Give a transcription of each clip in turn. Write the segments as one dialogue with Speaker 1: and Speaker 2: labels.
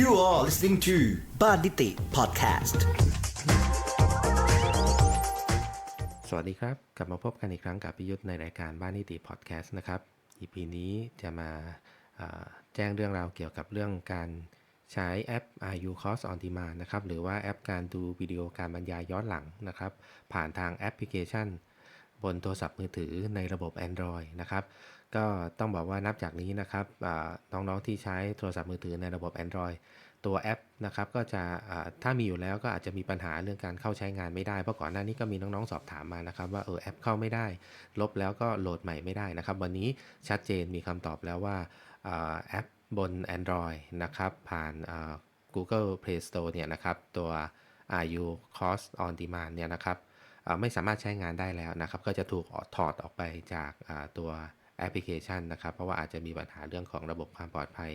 Speaker 1: You are listening to บ้านนิติ podcast
Speaker 2: สวัสดีครับ กลับมาพบกันอีกครั้งกับพิยุทธ์ในรายการบ้านนิติพอดแคสต์นะครับ EP นี้จะมาแจ้งเรื่องราวเกี่ยวกับเรื่องการใช้แอป RU Course on Demand นะครับ หรือว่าแอปการดูวิดีโอการบรรยายย้อนหลังนะครับ ผ่านทางแอปพลิเคชัน บนโทรศัพท์มือถือในระบบ Android นะครับ ก็ต้องบอกว่านับจากนี้นะครับน้องๆที่ใช้โทรศัพท์มือถือในระบบ Android ตัวแอปนะครับก็จะถ้ามีอยู่แล้วก็อาจจะมีปัญหาเรื่องการเข้าใช้งานไม่ได้ เพราะก่อนหน้านี้ก็มีน้องๆสอบถามมานะครับว่าเออแอปเข้าไม่ได้ ลบแล้วก็โหลดใหม่ไม่ได้นะครับ วันนี้ชัดเจนมีคำตอบแล้วว่าอแอปบน Android นะครับผ่าน Google Play Store เนี่ยนะครับตัว RU Course on Demand เนี่ยนะครับไม่สามารถใช้งานได้แล้วนะครับ ก็จะถูกถอดออกไปจากตัว แอปพลิเคชันนะครับ เพราะว่าอาจจะมีปัญหาเรื่องของระบบความปลอดภัย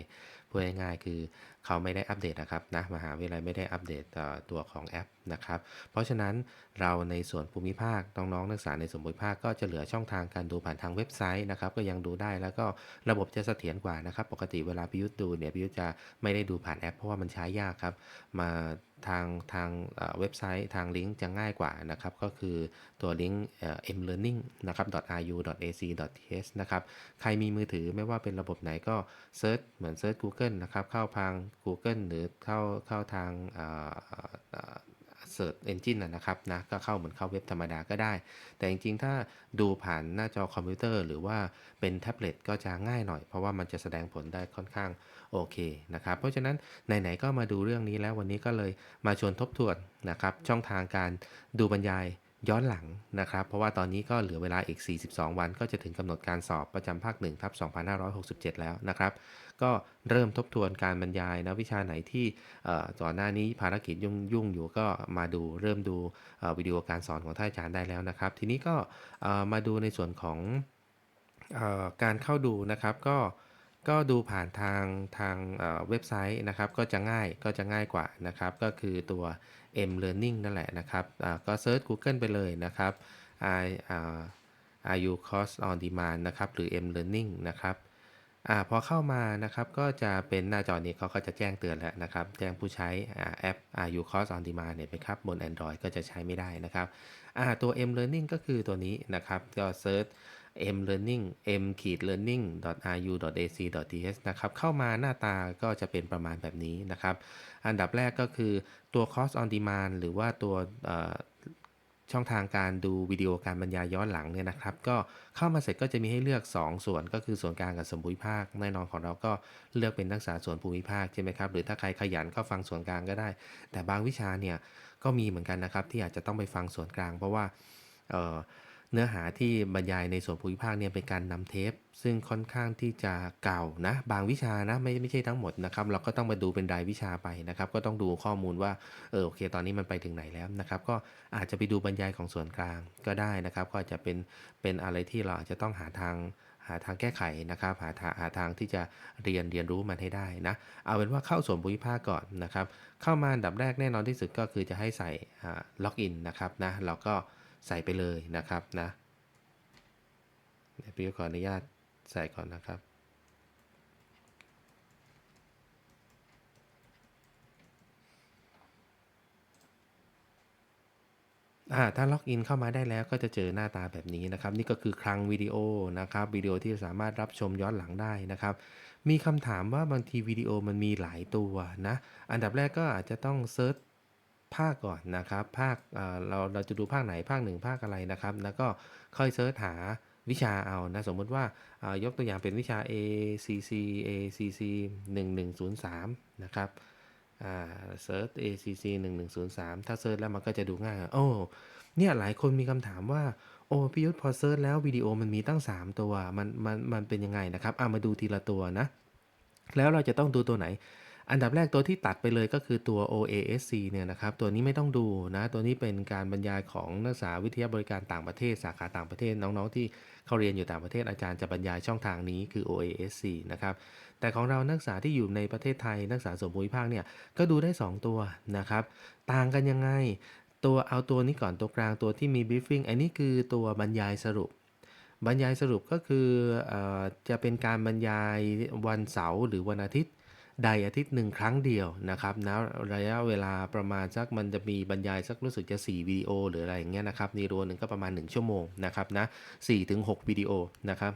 Speaker 2: พูดง่ายๆคือเขาไม่ได้อัปเดตนะครับนะมหาวิทยาลัยไม่ได้อัปเดตต่อตัวของแอปนะครับ เพราะฉะนั้นเราในส่วนภูมิภาคน้องๆนักศึกษาในส่วนภูมิภาคก็จะเหลือช่องทางการดูผ่านทางเว็บไซต์นะครับ ก็ยังดูได้แล้วก็ระบบจะเสถียรกว่านะครับ ปกติเวลาพิยุทธ์ดูเนี่ยพิยุทธ์จะไม่ได้ดูผ่านแอป เพราะว่ามันใช้ยากครับมา ทางทางเว็บไซต์ทางลิงก์จะง่ายกว่านะครับ ก็คือตัวลิงก์เอ่อ mlearning นะครับ .ru.ac.th นะครับ ใครมีมือถือไม่ว่าเป็นระบบไหนก็เซิร์ชเหมือนเซิร์ช Google นะครับ เข้าทาง Google หรือเข้าเข้าทาง Search Engine นะนะครับนะก็เข้าเหมือนเข้าเว็บธรรมดาก็ได้ แต่จริงๆ ถ้าดูผ่านหน้าจอคอมพิวเตอร์ หรือว่าเป็นแท็บเล็ตก็จะง่ายหน่อย เพราะว่ามันจะแสดงผลได้ค่อนข้างโอเคนะครับ เพราะฉะนั้นไหนๆก็มาดูเรื่องนี้แล้ววันนี้ก็เลยมาชวนทบทวนนะครับช่องทางการดูบรรยาย ย้อนหลังนะครับ เพราะว่าตอนนี้ก็เหลือเวลาอีก 42 วัน ก็จะถึงกำหนดการสอบประจำภาค1ทับ2567 แล้วนะครับ ก็เริ่มทบทวนการบรรยายนะวิชาไหนที่เอ่อก่อนหน้านี้ภารกิจยุ่งยุ่งอยู่ก็มาดูเริ่มดูวิดีโอการสอนของท่านอาจารย์ได้แล้วนะครับ ทีนี้ก็มาดูในส่วนของอการเข้าดูนะครับก็ ก็ดูผ่านทางทางเว็บไซต์นะครับ ก็จะง่ายก็จะง่ายกว่านะครับ ก็คือตัว M Learning นั่นแหละนะครับก็เซิร์ช Google ไปเลยนะครับ I อ่า RU Course on Demand นะครับ หรือ M Learning นะครับอพอเข้ามานะครับก็จะเป็นหน้าจอนี้เขาก็จะแจ้งเตือนแล้วนะครับ แจ้งผู้ใช้แอป RU Course on Demand เนี่ยนะครับบน Android ก็จะใช้ไม่ได้นะครับตัว M Learning ก็คือตัวนี้นะครับ ก็เซิร์ช m learning m learning ru ac th นะครับ เข้ามาหน้าตาก็จะเป็นประมาณแบบนี้นะครับ อันดับแรกก็คือตัว Course on Demand หรือว่าตัวช่องทางการดูวิดีโอการบรรยายย้อนหลังเนี่ยนะครับ ก็เข้ามาเสร็จก็จะมีให้เลือก 2 ส่วนก็คือส่วนกลางกับส่วนภูมิภาคแน่นอนของเราก็เลือกเป็นนักศึกษาส่วนภูมิภาคใช่ไหมครับหรือถ้าใครขยันก็ฟังส่วนกลางก็ได้ แต่บางวิชาเนี่ยก็มีเหมือนกันนะครับที่อาจจะต้องไปฟังส่วนกลาง เพราะว่าเอ่อ เนื้อหาที่บรรยายในส่วนภูมิภาคเนี่ยเป็นการนำเทป ซึ่งค่อนข้างที่จะเก่านะ บางวิชานะไม่ไม่ใช่ทั้งหมดนะครับ เราก็ต้องมาดูเป็นรายวิชาไปนะครับ ก็ต้องดูข้อมูลว่าเออโอเค ตอนนี้มันไปถึงไหนแล้วนะครับ ก็อาจจะไปดูบรรยายของส่วนกลางก็ได้นะครับ ก็อาจจะเป็นเป็นอะไรที่เราอาจจะต้องหาทางหาทางแก้ไขนะครับหาทางหาทางที่จะเรียนเรียนรู้มันให้ได้นะเอาเป็นว่าเข้าส่วนภูมิภาคก่อนนะครับ เข้ามาอันดับแรกแน่นอนที่สุดก็คือจะให้ใส่ล็อกอินนะครับนะเราก็ ใส่ไปเลยนะครับนะพี่ขออนุญาตใส่ก่อนนะครับถ้าล็อกอินเข้ามาได้แล้วก็จะเจอหน้าตาแบบนี้นะครับ นี่ก็คือคลังวิดีโอนะครับวิดีโอที่สามารถรับชมย้อนหลังได้นะครับ มีคำถามว่าบางทีวิดีโอมันมีหลายตัวนะ อันดับแรกก็อาจจะต้องเซิร์ช ภาคก่อนนะครับ ภาคเราเราจะดูภาคไหนภาคหนึ่งภาคอะไรนะครับแล้วก็ค่อยเซิร์ชหาวิชาเอานะสมมุติว่ายกตัวอย่างเป็นวิชา ACC ACC 1103 นะครับเซิร์ช ACC 1103 ถ้าเซิร์ชแล้วมันก็จะดูง่ายโอ้เนี่ยหลายคนมีคำถามว่าโอ้พี่ยุทธพอเซิร์ชแล้ววิดีโอมันมีตั้ง 3 ตัวมันมันมันเป็นยังไงนะครับเอามาดูทีละตัวนะ แล้วเราจะต้องดูตัวไหน อันดับแรกตัวที่ตัดไปเลยก็คือตัว OASC เนี่ยนะครับตัวนี้ไม่ต้องดูนะตัวนี้เป็นการบรรยายของนักศึกษาวิทยาบริการต่างประเทศ สาขาต่างประเทศน้องๆ ที่เขาเรียนอยู่ต่างประเทศอาจารย์จะบรรยายช่องทางนี้คือ OASC นะครับแต่ของเรานักศึกษาที่อยู่ในประเทศไทยนักศึกษาส่วนภูมิภาคเนี่ยก็ดูได้ 2 ตัวนะครับต่างกันยังไง ตัวเอาตัวนี้ก่อนตัวกลางตัวที่มี briefing อันนี้คือตัวบรรยายสรุปบรรยายสรุปก็คืออจะเป็นการบรรยายวันเสาร์หรือวันอาทิตย์ ใดอาทิตย์หนึ่งครั้งเดียวนะครับนะระยะเวลาประมาณสักมันจะมีบรรยายสักรู้สึกจะ 4 วิดีโอ หรืออะไรอย่างเงี้ยนะครับในีโรหนึ่งก็ประมาณ 1 ชั่วโมงนะครับนะ4-6วิดีโอนะครับ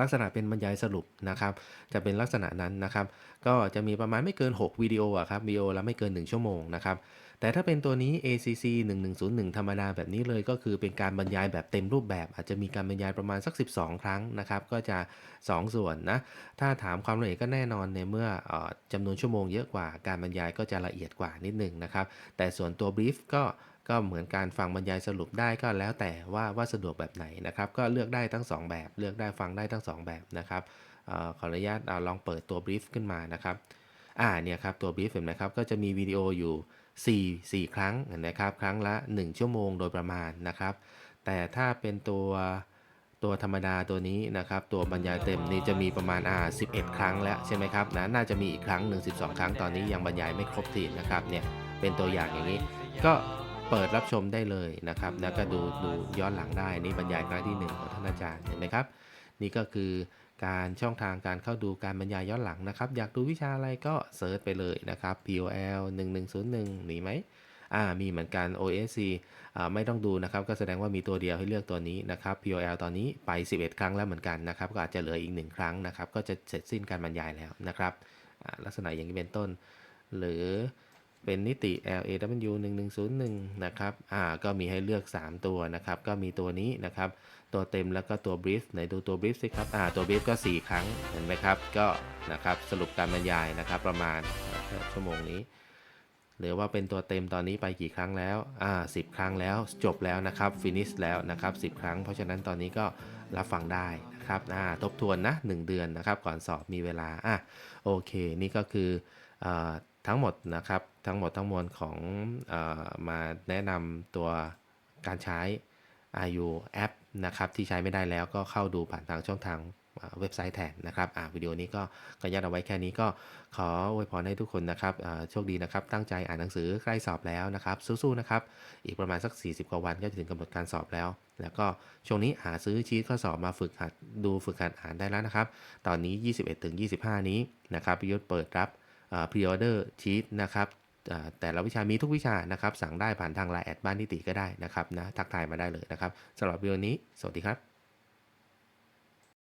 Speaker 2: ลักษณะเป็นบรรยายสรุปนะครับ จะเป็นลักษณะนั้นนะครับ ก็จะมีประมาณไม่เกิน 6 วิดีโออะครับวิดีโอละไม่เกิน 1 ชั่วโมงนะครับ แต่ถ้าเป็นตัวนี้ ACC 1101 ธรรมดาแบบนี้เลยก็คือเป็นการบรรยายแบบเต็มรูปแบบ อาจจะมีการบรรยายประมาณสัก 12 ครั้งนะครับ ก็จะ 2 ส่วนนะ ถ้าถามความละเอียดก็แน่นอนในเมื่อออจำนวนชั่วโมงเยอะกว่า การบรรยายก็จะละเอียดกว่านิดนึงนะครับ แต่ส่วนตัวบรีฟก็ ก็เหมือนการฟังบรรยายสรุปได้ก็แล้วแต่ว่าว่าสะดวกแบบไหนนะครับ ก็เลือกได้ทั้ง 2 แบบ เลือกได้ฟังได้ทั้ง 2 แบบนะครับออขออนุญาตเอาลองเปิดตัวบรีฟขึ้นมานะครับอ่าเนี่ยครับตัวบรีฟเห็นไหมครับก็จะมีวิดีโออยู่ 4 4 ครั้งนะครับ ครั้งละ 1 ชั่วโมงโดยประมาณนะครับ แต่ถ้าเป็นตัวตัวธรรมดาตัวนี้นะครับ ตัวบรรยายเต็มนี่จะมีประมาณอ่า11 ครั้งแล้วใช่ไหมครับนะน่าจะมีอีกครั้งหนึ่ง12 ครั้งตอนนี้ยังบรรยายไม่ครบทีนะครับเนี่ยเป็นตัวอย่างอย่างนี้ ก็ เปิดรับชมได้เลยนะครับแล้วก็ดูดูย้อนหลังได้นี่บรรยายครั้งที่หนึ่งของท่านอาจารย์เห็นไหมครับ นี่ก็คือการช่องทางการเข้าดูการบรรยายย้อนหลังนะครับ อยากดูวิชาอะไรก็เซิร์ชไปเลยนะครับ POL 1101มีไหมอ่ามีเหมือนกัน OSC อ่าไม่ต้องดูนะครับ ก็แสดงว่ามีตัวเดียวให้เลือกตัวนี้นะครับ POL ตอนนี้ไป 11 ครั้งแล้วเหมือนกันนะครับ ก็อาจจะเหลืออีก 1 ครั้งนะครับ ก็จะเสร็จสิ้นการบรรยายแล้วนะครับอ่าลักษณะอย่างนี้เป็นต้น หรือ เป็นนิติ LAW 1101นะครับ อ่า ก็มีให้เลือก 3 ตัวนะครับ ก็มีตัวนี้นะครับ ตัวเต็มแล้วก็ตัว brief ไหนดูตัว brief สิครับ อ่า ตัว brief ก็ 4 ครั้ง เห็นไหมครับ ก็นะครับ สรุปการบรรยายนะครับ ประมาณชั่วโมงนี้ หรือว่าเป็นตัวเต็มตอนนี้ไปกี่ครั้งแล้ว อ่า10 ครั้งแล้ว จบแล้วนะครับ finish แล้วนะครับ 10 ครั้ง เพราะฉะนั้นตอนนี้ก็รับฟังได้นะครับ อ่า ทบทวนนะ 1 เดือนนะครับ ก่อนสอบมีเวลา อะ โอเค นี่ก็คืออา ทั้งหมดนะครับ ทั้งหมดทั้งมวลของอมาแนะนำตัวการใช้ IU แอปนะครับที่ใช้ไม่ได้แล้วก็เข้าดูผ่านทางช่องทางเว็บไซต์แทนนะครับอ่าวิดีโอนี้ก็ขออนุญาตเอาไว้แค่นี้ก็ขออวยพรให้ทุกคนนะครับโชคดีนะครับ ตั้งใจอ่านหนังสือใกล้สอบแล้วนะครับ สู้ๆนะครับ อีกประมาณสัก 40 กว่าวันก็จะถึงกำหนดการสอบแล้ว แล้วก็ช่วงนี้หาซื้อชีทข้อสอบมาฝึกหัดดูฝึกหัดอ่านได้แล้วนะครับ ตอนนี้ 21-25 นี้นะครับพิยศเปิดรับ พรีออเดอร์ชีตนะครับแต่ละวิชามีทุกวิชานะครับ สั่งได้ผ่านทางไลน์แอดบ้านนิติก็ได้นะครับนะทักทายมาได้เลยนะครับสำหรับวิดีโอนี้ สวัสดีครับ